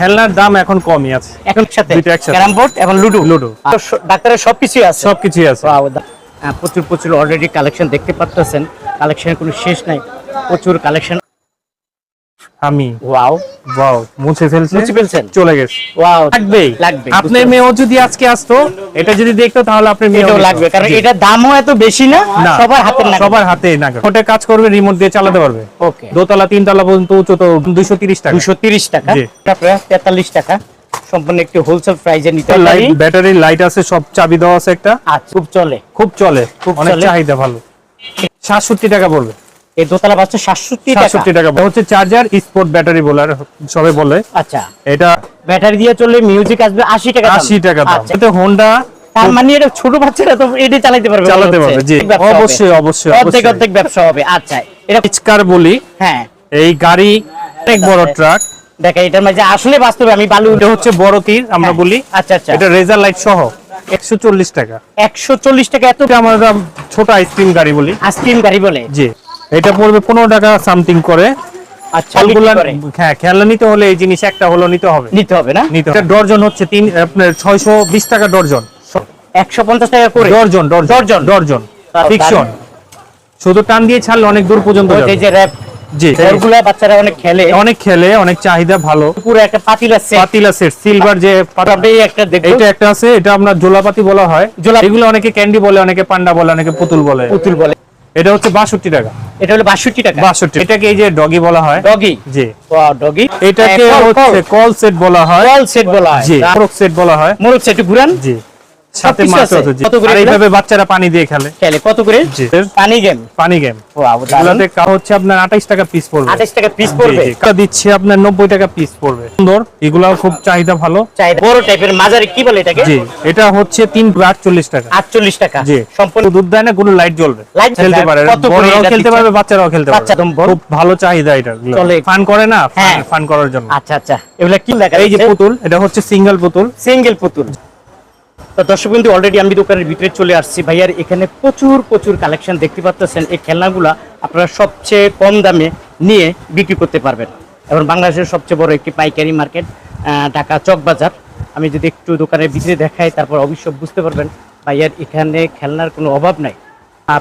খেলনার দাম এখন কমই আছে। এখন একসাথে। ক্যারাম বোর্ড এবং লুডো। লুডো। ডাক্তারের সবকিছুই আছে। সবকিছুই আছে। হ্যাঁ, প্রচুর প্রচুর অলরেডি কালেকশন দেখতে পাচ্ছেন কালেকশনের কোনো শেষ নাই। প্রচুর কালেকশন আমি। ওয়াও ওয়াও মুছে ফেলছে মুছে ফেলছেন? চলে গেছে। ওয়াও লাগবেই লাগবে আপনার মেয়েও যদি আজকে আসতো এটা যদি দেখতো তাহলে আপনার মেয়েও লাগবে কারণ জি। এটার দামও এত বেশি না সবার হাতের না সবার হাতে না ওটা কাজ করবে রিমোট দিয়ে চালাতে পারবে। ওকে দোতলা তিনতলা পর্যন্ত উচ্চ তো দুইশো তিরিশ টাকা। দুশো তিরিশ টাকা তারপরে তেতাল্লিশ টাকা। সম্পূর্ণ একটি হোলসেল প্রাইজে নিতে পারি। ব্যাটারি লাইট আছে সব চাবি দেওয়া আছে একটা। আচ্ছা খুব চলে। খুব চলে খুব অনেক চলে। চাহিদা ভালো। সাতষট্টি টাকা পড়বে এই দোতলা বাচ্চা সাতষট্টি সাতষট্টি টাকা। হচ্ছে চার্জার স্পোর্ট ব্যাটারি বলে আর সবাই বলে। আচ্ছা। এটা ব্যাটারি দিয়ে চললে মিউজিক আসবে আশি টাকা আশি টাকা আচ্ছা, হোন্ডা তার মানে এটা ছোট বাচ্চারা তো এটা চালাতে পারবে চালাতে পারবে, জি। অবশ্যই, অবশ্যই, অর্ধেক অর্ধেক ব্যবসা হবে। আচ্ছা। এটা ইচকার বলি। হ্যাঁ। এই গাড়ি অনেক বড় ট্রাক দেখা এটার মাঝে আসলে বাস্তবে আমি বালু এটা হচ্ছে বড় তীর আমরা হ্যাঁ, বলি। আচ্ছা আচ্ছা। এটা রেজার লাইট সহ। একশো চল্লিশ টাকা। একশো চল্লিশ টাকা এত আমরা ছোট আইসক্রিম গাড়ি বলি। আইসক্রিম গাড়ি বলে। জি। এটা পড়বে পনেরো টাকা সামথিং করে। ফলগুলা বিক্রি করে। হ্যাঁ খেলনা নিতে হলে এই জিনিস একটা হলো নিতে হবে। নিতে হবে না? নিতে হবে। ডর্জন হচ্ছে তিন আপনার ছয়শো বিশ টাকা ডর্জন। একশো পঞ্চাশ টাকা করে? Dozen dozen dozen? ডর্জন ফিকশন শুধু টান দিয়ে ছাড়লে অনেক দূর পর্যন্ত যে র্যাপ জি ওগুলা বাচ্চারা অনেক খেলে। অনেক খেলে অনেক চাহিদা ভালো। পুরো একটা পাতিলা সেট পাতিলা সেট সিলভার যে একটা একটা আছে এটা আপনার জোলাপাতি বলা হয়। জোলা- এগুলো অনেকে ক্যান্ডি বলে অনেকে পান্ডা বলে অনেকে পুতুল বলে। পুতুল বলে। এটা হচ্ছে বাষট্টি টাকা। এটা হলো বাষট্টি টাকা। বাষট্টি। এটাকে এই যে ডগি বলা হয়। ডগি? জি। ডগি? এটাকে হচ্ছে কল। সেট বলা হয়। কল সেট বলা হয়। জি মোরগ সেট বলা হয়। মোরগ সেট ঘুরান। জি। সাথে মাছ আছে? আর এইভাবে বাচ্চারা পানি দিয়ে খেলে। খেলে। কত করে? পানি গেম পানি গেম ওয়াও কা হচ্ছে আপনার 28 টাকা পিস পড়বে। 28 টাকা পিস পড়বে। এটা দিচ্ছে আপনার 90 টাকা পিস পড়বে। সুন্দর এগুলাও খুব চাহিদা ভালো। বড় টাইপের মাঝারি কি বলে এটাকে? জি এটা হচ্ছে 348 টাকা। 48 টাকা। জি। সম্পূর্ণ দুধ দেয় না কোনো লাইট জ্বলবে। Light খেলতে পারে। বড়রাও খেলতে পারবে বাচ্চারাও খেলতে পারবে। খুব ভালো চাহিদা এটা। চলে। ফান করে না? হ্যাঁ। ফান করার জন্য। আচ্ছা আচ্ছা। এগুলা কি? এই যে পুতুল এটা হচ্ছে সিঙ্গেল পুতুল। সিঙ্গেল পুতুল। তো দর্শক বিন্দু অলরেডি আমি দোকানের ভিতরে চলে আসছি। ভাইয়ার এখানে প্রচুর প্রচুর কালেকশন দেখতে পাচ্ছেন এই খেলনাগুলা আপনারা সবচেয়ে কম দামে নিয়ে বিক্রি করতে পারবেন। এবং বাংলাদেশের সবচেয়ে বড় একটি পাইকারি মার্কেট ঢাকা চক বাজার। আমি যদি একটু দোকানের ভিতরে দেখাই, তারপর অবশ্যই বুঝতে পারবেন, ভাইয়ার এখানে খেলনার কোনো অভাব নাই।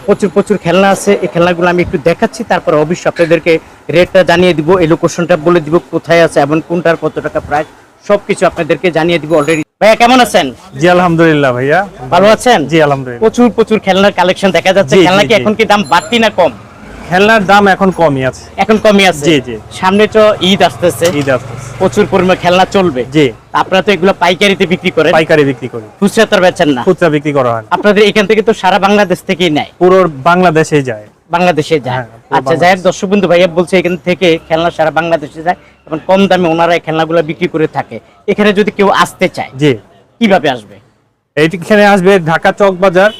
প্রচুর প্রচুর খেলনা আছে। এই খেলনাগুলো আমি একটু দেখাচ্ছি, তারপর অবশ্যই আপনাদেরকে রেটটা জানিয়ে দিব, এই লোকেশনটা বলে দিব, কোথায় আছে, এবং কোনটার কত টাকা প্রাইস সবকিছু আপনাদেরকে জানিয়ে দিব অলরেডি ভাইয়া কেমন আছেন? জি আলহামদুলিল্লাহ ভাইয়া। ভালো আছেন? জি আলহামদুলিল্লাহ। প্রচুর প্রচুর খেলনার কালেকশন দেখা যাচ্ছে। খেলনা কি এখন কি দাম বাড়তি না কম? খেলনার দাম এখন কমই আছে। এখন কমই আছে? জি, জি। সামনে তো ঈদ আসতেছে। ঈদ আসতেছে। প্রচুর পরিমাণ খেলনা চলবে। জি। আপনারা তো এগুলো পাইকারিতে বিক্রি করেন? পাইকারি বিক্রি করি। খুচরা তো বেচেন না। খুচরা বিক্রি করা হয় আপনাদের এখান থেকে তো সারা বাংলাদেশ থেকেই নেয়। পুরো বাংলাদেশে যায়। বাংলাদেশে যায়। হ্যাঁ, আচ্ছা যাই হোক দর্শক বন্ধু ভাইয়া বলছে এখান থেকে খেলনা সারা বাংলাদেশে যায় এবং কম দামে ওনারা এই খেলনাগুলো বিক্রি করে থাকে। এখানে যদি কেউ আসতে চায় জি। কীভাবে আসবে? এইখানে আসবে ঢাকা চক বাজার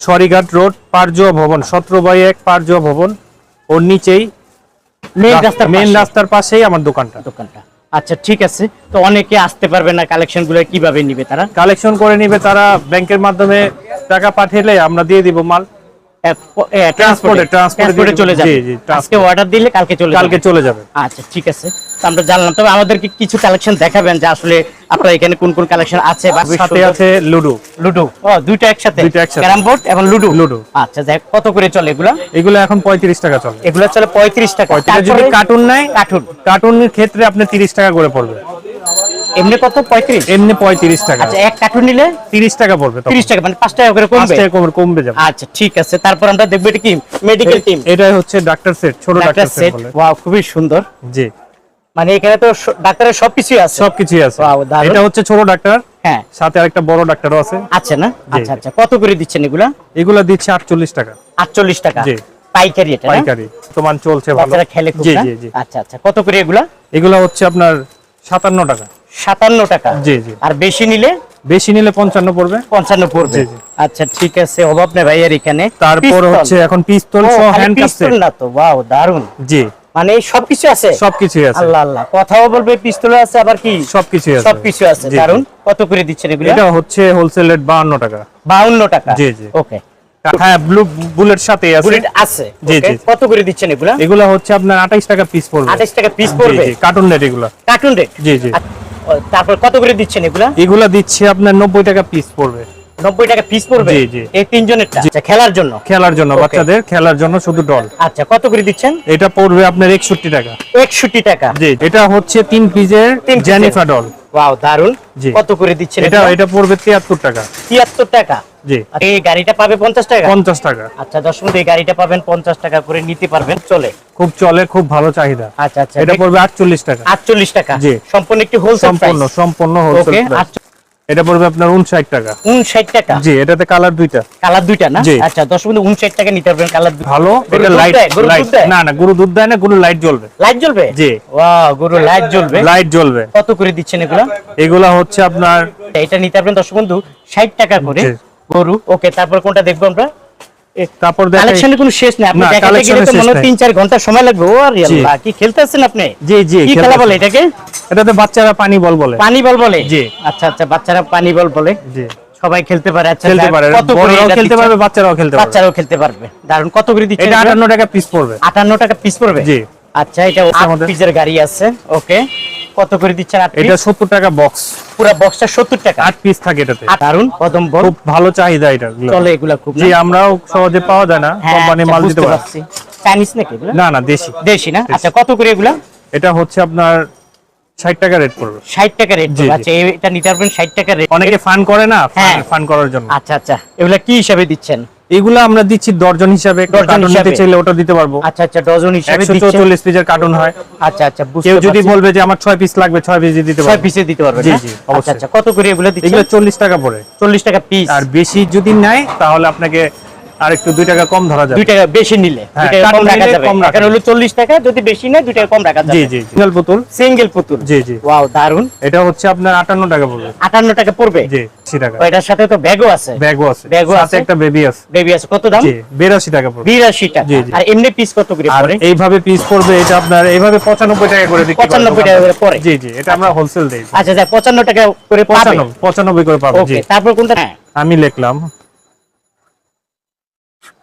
সরিঘাট রোড পারজুয়া ভবন সতেরো বাই এক পারজুয়া ভবন ওর নিচেই মেন রাস্তার মেন রাস্তার পাশেই আমার দোকানটা। দোকানটা। আচ্ছা ঠিক আছে। তো অনেকে আসতে পারবে না কালেকশনগুলো কীভাবে নিবে তারা? কালেকশন করে নিবে তারা ব্যাংকের মাধ্যমে টাকা পাঠালে আমরা দিয়ে দিব মাল। ট্রান্সপোর্টে ট্রান্সপোর্টে চলে যাবে। আজকে অর্ডার দিলে কালকে চলে কালকে চলে যাবে। আচ্ছা ঠিক আছে। আমরা জানলাম। তবে আমাদেরকে কিছু কালেকশন দেখাবেন যে আসলে আপনার এখানে কোন কোন কালেকশন আছে বা সাথে আছে লুডো লুডো ও দুইটা একসাথে? দুইটা একসাথে। ক্যারাম বোর্ড এবং লুডো লুডো। আচ্ছা হোক, কত করে চলে এগুলা? এগুলো এখন পঁয়ত্রিশ টাকা চলে। এগুলা চলে পঁয়ত্রিশ টাকা। এটা যদি তারপরে কার্টুন নেয় কার্টুন কার্টুনের ক্ষেত্রে আপনি তিরিশ টাকা করে পড়বে। এমনি কত? পঁয়ত্রিশ? এমনি পঁয়ত্রিশ টাকা। আচ্ছা এক কার্টুন নিলে তিরিশ টাকা পড়বে তখন। তিরিশ টাকা মানে পাঁচ টাকা করে কমবে? টাকা কমে কমবে যাবে। আচ্ছা ঠিক আছে তারপর আমরা দেখব এটা কি? মেডিকেল টিম এটাই হচ্ছে ডাক্তার সেট ছোট ডাক্তার সেট ওয়াও খুবই সুন্দর। জি। মানে এখানে তো ডাক্তারের সবকিছুই আছে। সবকিছুই আছে। এটা হচ্ছে ছোট ডাক্তার হ্যাঁ। সাথে আরেকটা বড় ডাক্তারও আছে। আছে না? আচ্ছা আচ্ছা কত করে দিচ্ছেন এগুলা? এগুলা দিচ্ছে আটচল্লিশ টাকা। আটচল্লিশ টাকা? জি। পাইকারি এটা? পাইকারি। তোমার চলছে ভালো। বাচ্চারা খেলে খুব জি জি। আচ্ছা আচ্ছা কত করে এগুলা? এগুলা হচ্ছে আপনার সাতান্ন টাকা। সাতান্ন টাকা। জি জি। আর বেশি নিলে? বেশি নিলে পঞ্চান্ন পড়বে। পঞ্চান্ন পড়বে। আচ্ছা ঠিক আছে অভাব নেই ভাইয়ের এখানে। তারপর হচ্ছে এখন পিস্তল সহ হ্যান্ড পিস্তল না তো ওয়াও দারুণ জি। মানে সবকিছু আছে? সবকিছুই আছে। আল্লাহ আল্লাহ। কথাও বলবে পিস্তল আছে আবার কি? সবকিছুই আছে। সবকিছু আছে। দারুণ কত করে দিচ্ছেন এগুলো? এটা হচ্ছে হোলসেল রেট বাহান্ন টাকা। বাউন্ন টাকা? জি, জি। ওকে হ্যাঁ ব্লু বুলেট সাথে আছে। বুলেট আছে জি, জি। কত করে দিচ্ছেন এগুলা? এগুলা হচ্ছে আপনার আঠাইশ টাকা পিস পড়বে। আঠাশ টাকা পিস পড়বে? কার্টুন রেট এগুলা। কার্টুন রেট জি জি। তারপর কত করে দিচ্ছেন এগুলা? এগুলা দিচ্ছি আপনার নব্বই টাকা পিস পড়বে। নব্বই টাকা পিস পড়বে? জি, জি। এই তিনজনের আচ্ছা খেলার জন্য? খেলার জন্য বাচ্চাদের খেলার জন্য শুধু ডল আচ্ছা কত করে দিচ্ছেন? এটা পড়বে আপনার একষট্টি টাকা। একষট্টি টাকা। জি এটা হচ্ছে তিন পিসের ডল ওয়াও দারুণ। কত করে দিচ্ছেন এটা এটা পড়বে তিয়াত্তর টাকা। তিয়াত্তর টাকা? জি। এই গাড়িটা পাবে পঞ্চাশ টাকা? পঞ্চাশ টাকা। আচ্ছা দশ মিনিট এই গাড়িটা পাবেন পঞ্চাশ টাকা করে নিতে পারবেন চলে। খুব চলে খুব ভালো চাহিদা। আচ্ছা আচ্ছা। এটা পড়বে আটচল্লিশ টাকা। আটচল্লিশ টাকা? জি। সম্পূর্ণ একটি হোলসেল সম্পূর্ণ সম্পূর্ণ হোলসেল এটা পড়বে আপনার উনষাট টাকা। উনষাট টাকা? জি এটাতে কালার দুইটা। কালার দুইটা না? আচ্ছা দশ মিনিট উনষাট টাকা নিতে পারবেন কালার ভালো এটা লাইট লাইট না না গরু দুধ দেয় না গরু লাইট জ্বলবে। লাইট জ্বলবে? জি। ওয়াও গরু লাইট জ্বলবে। লাইট জ্বলবে। কত করে দিচ্ছেন এগুলা? এগুলা হচ্ছে আপনার এটা নিতে পারবেন দর্শক বন্ধু ষাট টাকা করে গরু। ওকে তারপর কোনটা দেখব আমরা? তারপর কালেকশনের কোনো শেষ নেই। আপনি দেখাতে গেলে তো মনে নাই। তিন চার ঘণ্টা সময় লাগবে। ও আর আল্লাহ কি খেলতে আপনি? জি জি কি খেলা বলে এটাকে? এটাতে বাচ্চারা পানি বল বলে। পানি বল বলে? জি। আচ্ছা আচ্ছা বাচ্চারা পানি বল বলে। জি। সবাই খেলতে পারে। আচ্ছা খেলতে পারে। বড়রাও খেলতে পারবে বাচ্চারাও খেলতে পারবে। বাচ্চারাও খেলতে পারবে। দারুণ কত করে দিচ্ছেন এটা টাকা পিস পড়বে। আটান্ন টাকা পিস পড়বে? জি। আচ্ছা এটা আমাদের- পিসের গাড়ি আছে। ওকে কত করে দিচ্ছেন আট এটা পিস সত্তর টাকা বক্স পুরো বক্সটা সত্তর টাকা। আট পিস থাকে এটাতে। আর কদম খুব ভালো চাহিদা এটা চলে এগুলা খুব জি না? আমরাও সহজে পাওয়া যায় না হ্যাঁ, কোম্পানি আচ্ছা, মাল দিতে পারছি। চাইনিজ নাকি এগুলা? না না দেশি। দেশি না? আচ্ছা কত করে এগুলা? এটা হচ্ছে আপনার টাকা রেট পড়বে। ষাট টাকা রেট। আচ্ছা এটা নিতে পারবেন টাকা রেট অনেকে ফান করে না হ্যাঁ। ফান করার জন্য। আচ্ছা আচ্ছা। এগুলা কি হিসাবে দিচ্ছেন? এগুলো আমরা দিচ্ছি দর্জন হিসাবে নিতে। চাইলে ওটা দিতে পারব। আচ্ছা আচ্ছা ডজন হিসাবে চৌচল্লিশ পিসের কার্টুন হয়। আচ্ছা আচ্ছা কেউ যদি বলবে যে আমার ছয় পিস লাগবে ছয় পিস দিতে পারব। পিসে দিতে পারবে জি, জি, আচ্ছা আচ্ছা কত করে এগুলো চল্লিশ টাকা পড়ে। চল্লিশ টাকা পিস আর বেশি যদি নেয় তাহলে আপনাকে আর একটু দুই টাকা কম ধরা যাবে। দুই টাকা বেশি নিলে হ্যাঁ, টাকা কম রাখা যাবে। কম হলো চল্লিশ টাকা যদি বেশি নেয় দুই টাকা কম রাখা জি যাবে। জি সিঙ্গেল পুতুল? সিঙ্গেল পুতুল। জি জি। ওয়াও দারুণ এটা হচ্ছে আপনার আটান্ন টাকা পড়বে। আটান্ন টাকা পড়বে? জি টাকা। এটার সাথে তো ব্যাগও আছে। ব্যাগও আছে। ব্যাগও আছে? একটা বেবি আছে। বেবি আছে কত দাম? জি বিরাশি টাকা পড়বে। বিরাশি টাকা। জি, জি। আর এমনি পিস কত করে পড়ে? এইভাবে পিস পড়বে এটা আপনার এইভাবে পঁচানব্বই টাকা করে বিক্রি। টাকা করে পড়ে? জি জি এটা আমরা হোলসেল দেই। আচ্ছা যা পঁচান্ন টাকা করে পাবে? করে পাবো জি। তারপর কোনটা? হ্যাঁ আমি লিখলাম।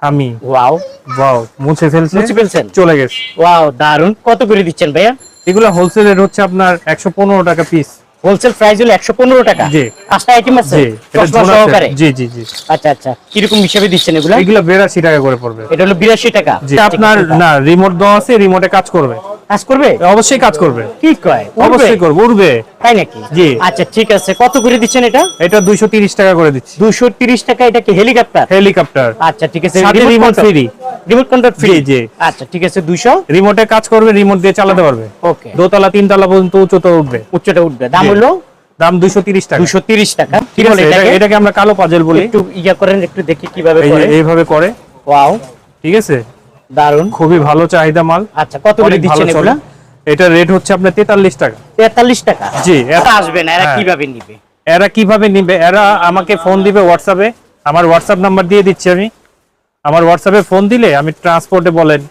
আমি। ওয়াও ওয়াও মুছে ফেলছে মুছে ফেলছেন? চলে গেছে। ওয়াও দারুণ কত করে দিচ্ছেন ভাইয়া? এগুলো হোলসেল রেট হচ্ছে আপনার একশো পনেরো টাকা পিস হোলসেল প্রাইস হলো একশো পনেরো টাকা। জি। পাঁচটা আইটেম আছে জি এটা চশমা সহকারে। জি জি জি। আচ্ছা আচ্ছা। কীরকম হিসাবে দিচ্ছেন এগুলা? এগুলো বিরাশি টাকা করে পড়বে। এটা হলো বিরাশি টাকা। জি আপনার না রিমোট দেওয়া আছে রিমোটে কাজ করবে। কাজ করবে? অবশ্যই কাজ করবে। কি কয়? অবশ্যই করবে উড়বে। তাই নাকি? জি। আচ্ছা ঠিক আছে। কত করে দিচ্ছেন এটা? এটা দুইশো তিরিশ টাকা করে দিচ্ছি। দুশো তিরিশ টাকা এটা কি হেলিকপ্টার হেলিকপ্টার আচ্ছা ঠিক আছে। সাথে remote free। Remote control free জি। আচ্ছা ঠিক আছে দুশো রিমোটে কাজ করবে রিমোট দিয়ে চালাতে পারবে। ওকে। দোতলা তিনতলা পর্যন্ত উচ্চতা উঠবে। উচ্চটা উঠবে। দাম। হলো? দাম দুইশো তিরিশ টাকা। দুশো তিরিশ টাকা। ঠিক আছে এটা- এটাকে আমরা কালো পাজেল বলি। একটু ইয়া করেন একটু দেখি কীভাবে করে। এইভাবে করে। ওয়াও। ঠিক আছে? দারুণ খুবই ভালো চাহিদা মাল। আচ্ছা কত করে দিচ্ছেন এগুলা? এটা রেট হচ্ছে আপনার তেতাল্লিশ টাকা। তেতাল্লিশ টাকা? জি এত- আসবে না এরা হ্যাঁ। কীভাবে নিবে? এরা কীভাবে নিবে? এরা আমাকে ফোন দিবে হোয়াটসঅ্যাপে আমার হোয়াটসঅ্যাপ নাম্বার দিয়ে দিচ্ছি আমি। আমার হোয়াটসঅ্যাপে ফোন দিলে আমি ট্রান্সপোর্টে বলেন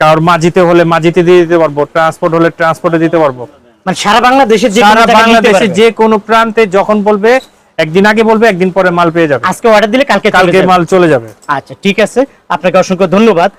কারোর মাঝিতে হলে মাঝিতে দিয়ে দিতে পারব ট্রান্সপোর্ট হলে ট্রান্সপোর্টে দিতে পারব। মানে সারা বাংলাদেশের সারা বাংলাদেশে যে কোনো প্রান্তে যখন বলবে একদিন আগে বলবে একদিন পরে মাল পেয়ে যাবে। আজকে অর্ডার দিলে কালকে কালকে মাল চলে যাবে। আচ্ছা ঠিক আছে। আপনাকে অসংখ্য ধন্যবাদ।